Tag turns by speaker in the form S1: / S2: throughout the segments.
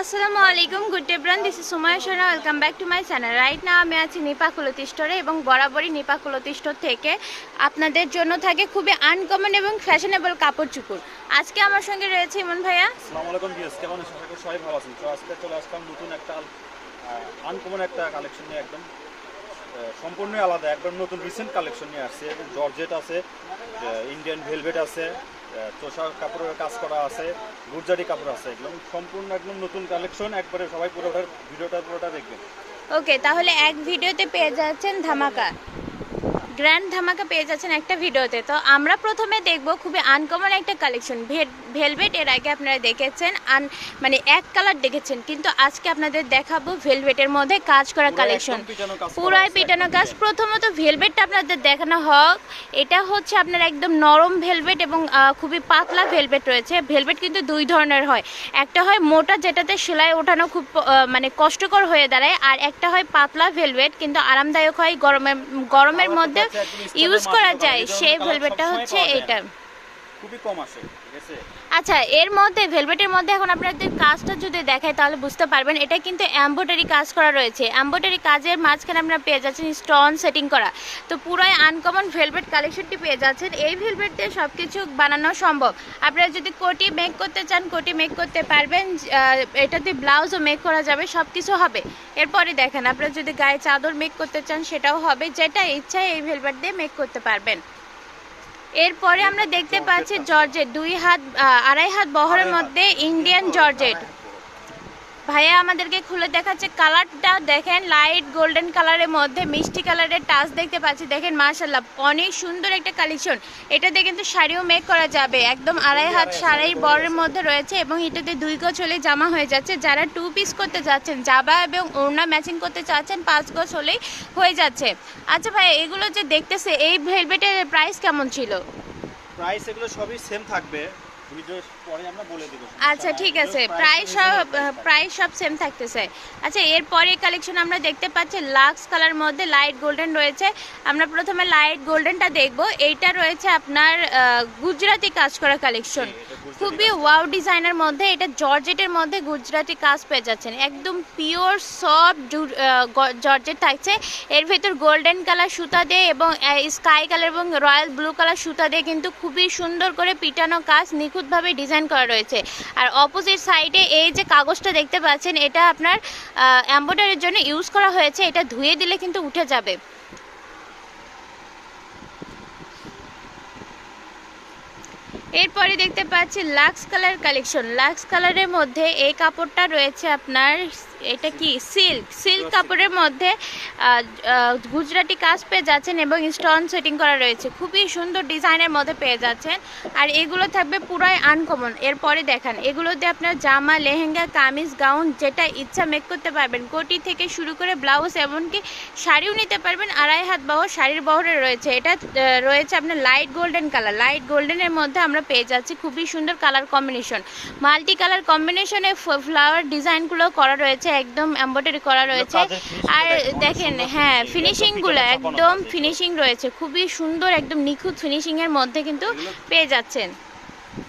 S1: আসসালামু আলাইকুম good day bran this is Sumaya Sharma welcome back to my channel right না আমি আছি নিপা কুলতি স্টোরে এবং বরাবরই নিপা কুলতি স্টোর থেকে আপনাদের জন্য থাকে খুবই আনকমন এবং ফ্যাশনেবল কাপড় চুপুর আজকে আমার সঙ্গে রয়েছে ইমন ভাইয়া।
S2: আসসালামু আলাইকুম ভিউয়ার্স, কেমন আছেন? সবাই ভালো আছেন। তো আজকে চলে আসলাম নতুন একটা আনকমন একটা কালেকশন নিয়ে একদম সম্পূর্ণই আলাদা, একদম নতুন রিসেন্ট কালেকশন নিয়ে আসছে। জর্জেট আছে ইন্ডিয়ান ভেলভেট আছে তোষা কাপড়ের কাজ করা আছে, গুরজারি কাপড় আছে, একদম সম্পূর্ণ একদম নতুন কালেকশন একবারে সবাই পুরোটা ভিডিওটা পুরোটা দেখবেন।
S1: ওকে তাহলে এক ভিডিওতে পেয়ে যাচ্ছেন ধামাকা। গ্র্যান্ড ধামাকা পেয়ে যাচ্ছেন একটা ভিডিওতে। তো আমরা প্রথমে দেখব খুবই আনকমন একটা কালেকশন ভেলভেট এর আগে আপনারা দেখেছেন আন মানে এক কালার দেখেছেন কিন্তু আজকে আপনাদের দেখাবো ভেলভেটের মধ্যে কাজ করা কালেকশন পুরাই পিটানো কাজ প্রথমত ভেলভেটটা আপনাদের দেখানো হোক। এটা হচ্ছে আপনার একদম নরম ভেলভেট এবং খুবই পাতলা ভেলভেট রয়েছে। ভেলভেট কিন্তু দুই ধরনের হয়। একটা হয় মোটা যেটাতে সেলাই ওঠানো খুব মানে কষ্টকর হয়ে দাঁড়ায় আর একটা হয় পাতলা ভেলভেট কিন্তু আরামদায়ক হয় গরমের গরমের মধ্যে ইউজ করা যায় সেই ভেলভেটটা হচ্ছে এইটা।
S2: খুবই কম আছে।
S1: আচ্ছা এর মধ্যে, ভেলভেটের মধ্যে এখন আপনাদের কাজটা যদি দেখায় তাহলে বুঝতে পারবেন, এটা কিন্তু এম্ব্রয়ডারি কাজ করা রয়েছে। এম্ব্রয়ডারি কাজের মাঝখানে আপনারা পেয়ে যাচ্ছেন স্টোন সেটিং করা। তো পুরাই আনকমন ভেলভেট কালেকশনটি পেয়ে যাচ্ছেন। এই ভেলভেট দিয়ে সব কিছু বানানো সম্ভব। আপনারা যদি কোটি মেক করতে চান, কোটি মেক করতে পারবেন এটাতে ব্লাউজও মেক করা যাবে সব কিছু হবে। এরপরে দেখেন, আপনারা যদি গায়ে চাদর মেক করতে চান, সেটাও হবে। যেটা ইচ্ছা এই ভেলভেট দিয়ে মেক করতে পারবেন। এরপরে আমরা দেখতে পাচ্ছি জর্জেট দুই হাত আড়াই হাত বহরের মধ্যে ইন্ডিয়ান জর্জেট। ভাইয়া আমাদেরকে খুলে দেখাচ্ছে কালারটা। দেখেন লাইট গোল্ডেন কালারের মধ্যে, মিষ্টি কালারের টাচ দেখতে পাচ্ছি। দেখেন মাশাল্লাহ অনেক সুন্দর একটা কালেকশন এটাতে কিন্তু শাড়িও মেক করা যাবে। একদম আড়াই হাত শাড়ির বরের মধ্যে রয়েছে এবং এটাতে দুই গজ হলে জামা হয়ে যাচ্ছে। যারা টু পিস করতে যাচ্ছেন, জাবা এবং ওড়না ম্যাচিং করতে চাচ্ছেন, পাঁচ গজ হলেই হয়ে যাচ্ছে। আচ্ছা ভাই এগুলো যে দেখতেছে, এই ভেলভেটের প্রাইস কেমন ছিল?
S2: প্রাইস এগুলো সবই সেম থাকবে।
S1: আচ্ছা ঠিক আছে। প্রায় সব প্রায় সব সেম থাকতেছে। আচ্ছা এরপরে কালেকশন আমরা দেখতে পাচ্ছি লাক্স কালার মধ্যে লাইট গোল্ডেন রয়েছে। আমরা প্রথমে লাইট গোল্ডেনটা দেখব। এইটা রয়েছে আপনার গুজরাটি কাজ করা কালেকশন খুবই ওয়াও ডিজাইনের মধ্যে এটা জর্জেটের মধ্যে গুজরাটি কাজ পেয়ে যাচ্ছেন। একদম পিওর সফট জর্জেট থাকছে। এর ভেতর গোল্ডেন কালার সুতা দিয়ে এবং স্কাই কালার এবং রয়্যাল ব্লু কালার সুতা দিয়ে কিন্তু খুবই সুন্দর করে পিটানো কাজ নিখুঁতভাবে ডিজাইন করা রয়েছে। আর অপোজিট সাইডে এই যে কাগজটা দেখতে পাচ্ছেন, এটা আপনার এম্ব্রয়ডারির জন্য ইউজ করা হয়েছে। এটা ধুয়ে দিলে কিন্তু উঠে যাবে। এরপরে দেখতে পাচ্ছি লাক্স কালার কালেকশন লাক্স কালারের মধ্যে এই কাপড়টা রয়েছে আপনার এটা কি? সিল্ক। সিল্ক কাপড়ের মধ্যে গুজরাটি কাজ পেয়ে যাচ্ছেন এবং স্টোন সেটিং করা রয়েছে। খুবই সুন্দর ডিজাইনের মধ্যে পেয়ে যাচ্ছেন। আর এগুলো থাকবে পুরাই আনকমন এরপরে দেখান এগুলোতে আপনার জামা, লেহেঙ্গা, কামিজ, গাউন, যেটা ইচ্ছা মেক করতে পারবেন। কোটি থেকে শুরু করে ব্লাউজ, এমনকি শাড়িও নিতে পারবেন। আড়াই হাত বহর শাড়ির বহরে রয়েছে। এটা রয়েছে আপনার লাইট গোল্ডেন কালার লাইট গোল্ডেনের মধ্যে আমরা পেয়ে যাচ্ছি খুবই সুন্দর কালার কম্বিনেশন মাল্টি কালার কম্বিনেশনে ফ্লাওয়ার ডিজাইনগুলো করা রয়েছে। একদম এমব্রয়ডারি করা রয়েছে। আর
S2: দেখেন
S1: হ্যাঁ ফিনিশিংগুলো
S2: একদম
S1: ফিনিশিং রয়েছে। খুবই সুন্দর একদম নিখুঁত ফিনিশিংয়ের মধ্যে কিন্তু পেয়ে যাচ্ছেন।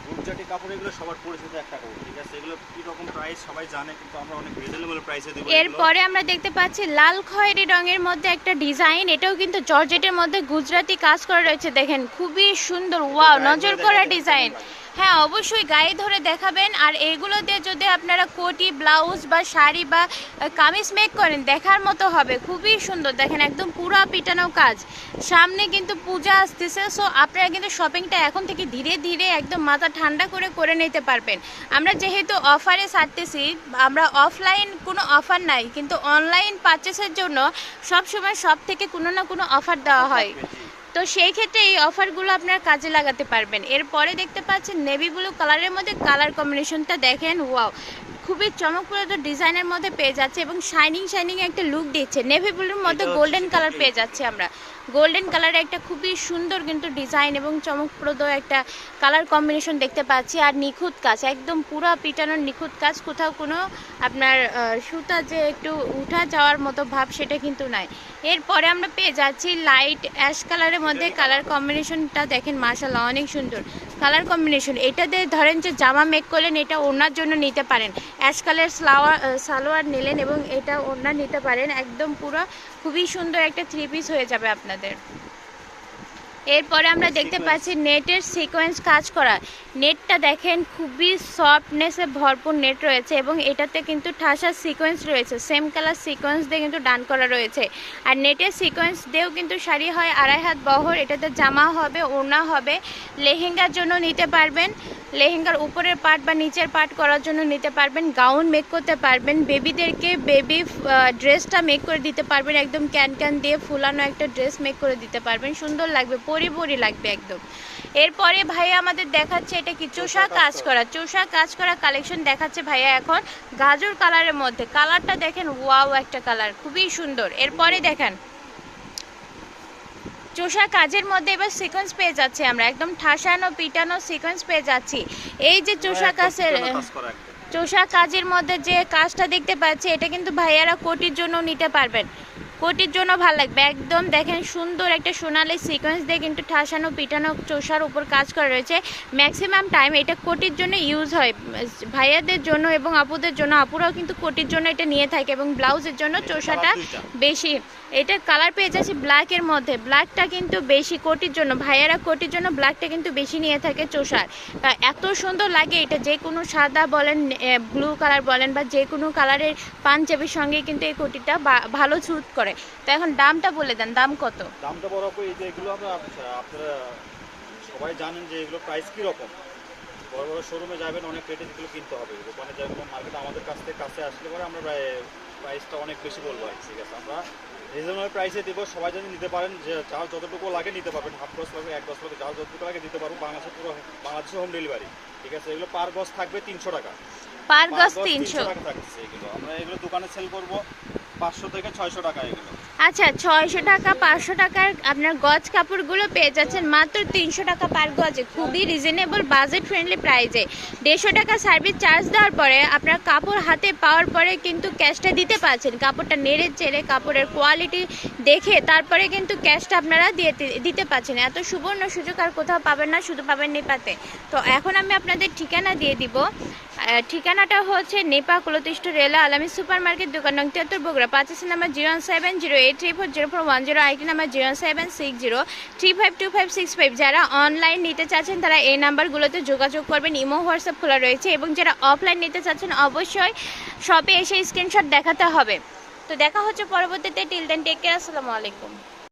S2: গুজরাটি কাপড় এগুলো সবার পরিচিত একটা কাপড় ঠিক আছে? এগুলো কি রকম প্রাইস সবাই জানে কিন্তু আমরা অনেক রিজনেবল প্রাইসে দেবো
S1: এরপরে আমরা দেখতে পাচ্ছি লাল খয়েরি রঙের মধ্যে একটা ডিজাইন এটাও কিন্তু জর্জেটের মধ্যে গুজরাটি কাজ করা রয়েছে দেখেন খুবই সুন্দর ওয়াও নজর করা ডিজাইন? হ্যাঁ অবশ্যই গায়ে ধরে দেখাবেন। আর এগুলো দিয়ে যদি আপনারা কোটি, ব্লাউজ বা শাড়ি বা কামিজ মেক করেন, দেখার মতো হবে। খুবই সুন্দর। দেখেন, একদম পুরা পিটানো কাজ। সামনে কিন্তু পূজা আসতেছে সো আপনারা কিন্তু শপিংটা এখন থেকে ধীরে ধীরে একদম মাথা ঠান্ডা করে করে নিতে পারবেন। আমরা যেহেতু অফারে ছাড়তেছি, আমরা অফলাইন কোনো অফার নাই, কিন্তু অনলাইন পারচেসের জন্য সবসময় সব থেকে কোনো না কোনো অফার দেওয়া হয়। তো সেই ক্ষেত্রে এই অফারগুলো আপনার কাজে লাগাতে পারবেন। এরপরে দেখতে পাচ্ছেন নেভি ব্লু কালারের মধ্যে কালার কম্বিনেশনটা দেখেন ওয়াও খুবই চমকপ্রদ ডিজাইনের মধ্যে পেয়ে যাচ্ছে এবং শাইনিং শাইনিং একটা লুক দিচ্ছে। নেভি ব্লুর মধ্যে গোল্ডেন কালার পেয়ে যাচ্ছে আমরা। গোল্ডেন কালারে একটা খুবই সুন্দর কিন্তু ডিজাইন এবং চমকপ্রদ একটা কালার কম্বিনেশন দেখতে পাচ্ছি। আর নিখুঁত কাজ, একদম পুরো পিটানোর নিখুঁত কাজ, কোথাও কোনো আপনার সুতা যে একটু উঠা যাওয়ার মতো ভাব সেটা কিন্তু নাই। এরপরে আমরা পেয়ে যাচ্ছি লাইট অ্যাশ কালারের মধ্যে কালার কম্বিনেশনটা দেখেন মার্শাল অনেক সুন্দর। কালার কম্বিনেশন এটাতে ধরেন যে জামা মেক করলেন, এটা ওনার জন্য নিতে পারেন। অ্যাশ কালার সালোয়ার সালোয়ার নিলেন এবং এটা ওনার নিতে পারেন। একদম পুরো খুবই সুন্দর একটা থ্রি পিস হয়ে যাবে আপনাদের। এরপরে আমরা দেখতে পাচ্ছি নেটের সিকোয়েন্স কাজ করা। নেটটা দেখেন খুবই সফটনেসে ভরপুর নেট রয়েছে এবং এটাতে কিন্তু ঠাসার সিকোয়েন্স রয়েছে। সেম কালার সিকোয়েন্স দিয়ে কিন্তু ডান করা রয়েছে। আর নেটের সিকোয়েন্স দিয়েও কিন্তু শাড়ি হয় আড়াই হাত বহর এটাতে জামা হবে ওড়না হবে। লেহেঙ্গার জন্য নিতে পারবেন। লেহেঙ্গার উপরের পার্ট বা নিচের পার্ট করার জন্য নিতে পারবেন। গাউন মেক করতে পারবেন। বেবিদেরকে বেবি ড্রেসটা মেক করে দিতে পারবেন। একদম ক্যান ক্যান দিয়ে ফুলানো একটা ড্রেস মেক করে দিতে পারবেন। সুন্দর লাগবে পরি পরি লাগবে একদম। এরপরে ভাইয়া আমাদের দেখাচ্ছে এটা কি চোষা কাজ করা। চোষা কাজ করা কালেকশন দেখাচ্ছে ভাইয়া এখন গাজর কালারের মধ্যে। কালারটা দেখেন ওয়াও একটা কালার খুবই সুন্দর। এরপরে দেখেন চোষা কাজের মধ্যে এবার সিকোয়েন্স পেয়ে যাচ্ছে আমরা একদম ঠাসানো পিটানো সিকোয়েন্স পেয়ে যাচ্ছি। এই যে চোষা কাজের। চোষা কাজের মধ্যে যে কাজটা দেখতে পাচ্ছি এটা কিন্তু ভাইয়ারা কোটির জন্য নিতে পারবেন। কোটির জন্য ভালো লাগবে। একদম দেখেন সুন্দর একটা সোনালি সিকোয়েন্স দিয়ে কিন্তু ঠাসানো পিটানো চোষার উপর কাজ করা রয়েছে। ম্যাক্সিমাম টাইম এটা কোটির জন্য ইউজ হয়। ভাইয়াদের জন্য এবং আপুদের জন্য আপুরাও কিন্তু কোটির জন্য এটা নিয়ে থাকে এবং ব্লাউজের জন্য চোষাটা বেশি। এটা কালার পেয়ে যাচ্ছে ব্ল্যাকের মধ্যে। ব্ল্যাকটা কিন্তু বেশি কোটির জন্য। ভাইয়ারা কোটির জন্য ব্ল্যাকটা কিন্তু বেশি নিয়ে থাকে চোষার। এত সুন্দর লাগে এটা। যে কোনো সাদা বলেন ব্লু কালার বলেন বা যে কোনো কালারের পাঞ্জাবির সঙ্গে কিন্তু এই কোটিটা বা- ভালো স্যুট করে। তো এখন দামটা বলে দেন দাম কত?
S2: দামটা বড় এই যে এগুলো আমরা আপনারা সবাই জানেন যে এগুলো প্রাইস কি রকম? বড় বড় শোরুমে যাবেন অনেক রেটে এগুলো কিনতে হবে। দোকানে যাবেন মার্কেটে আমাদের কাছ থেকে কাছে আসলে পরে আমরা প্রাইসটা অনেক বেশি বলব আর ঠিক আছে? আমরা রিজনেবল প্রাইসে দিব সবাই যদি নিতে পারেন যে যার যতটুকু লাগে নিতে পারবেন। হাফ গজ লাগবে এক গজ লাগবে যার যতটুকু লাগে দিতে পারব। বাংলাদেশে পুরো বাংলাদেশে হোম ডেলিভারি ঠিক আছে? এগুলো পার গজ থাকবে তিনশো টাকা।
S1: পার গজ তিনশো?
S2: টাকা থাকছে এগুলো। আমরা এগুলো দোকানে সেল করব। পাঁচশো থেকে ছয়শো টাকা এগুলো।
S1: আচ্ছা ছয়শো টাকা, পাঁচশো টাকার আপনার গজ কাপড়গুলো পেয়ে যাচ্ছেন মাত্র তিনশো টাকা পার গজে। খুবই রিজনেবল বাজেট ফ্রেন্ডলি প্রাইজে দেড়শো টাকা সার্ভিস চার্জ দেওয়ার পরে আপনার কাপড় হাতে পাওয়ার পরে কিন্তু ক্যাশটা দিতে পারছেন। কাপড়টা নেড়ে চেড়ে কাপড়ের কোয়ালিটি দেখে তারপরে কিন্তু ক্যাশটা আপনারা দিয়ে দিতে পারছেন। এত সুবর্ণ সুযোগ আর কোথাও পাবেন না, শুধু পাবেন নেপাতে। তো এখন আমি আপনাদের ঠিকানা দিয়ে দিব। ঠিকানাটা হচ্ছে নেপা কুলতিষ্ঠ রেলা, আলামী সুপার মার্কেট দোকান নং তিয়াত্তর, Bogura পাঁচাশি number zero seven zero eight three four zero four one zero IT number zero seven six zero, three five two five six five. যারা অনলাইন নিতে চাচ্ছেন, তারা এই নাম্বারগুলোতে যোগাযোগ করবেন, ইমো, হোয়াটসঅ্যাপ খোলা রয়েছে এবং যারা অফলাইন নিতে চাচ্ছেন, অবশ্যই শপে এসে স্ক্রিনশট দেখাতে হবে। তো দেখা হচ্ছে পরবর্তীতে টিল দেন টেক কেয়ার আসসালামু আলাইকুম।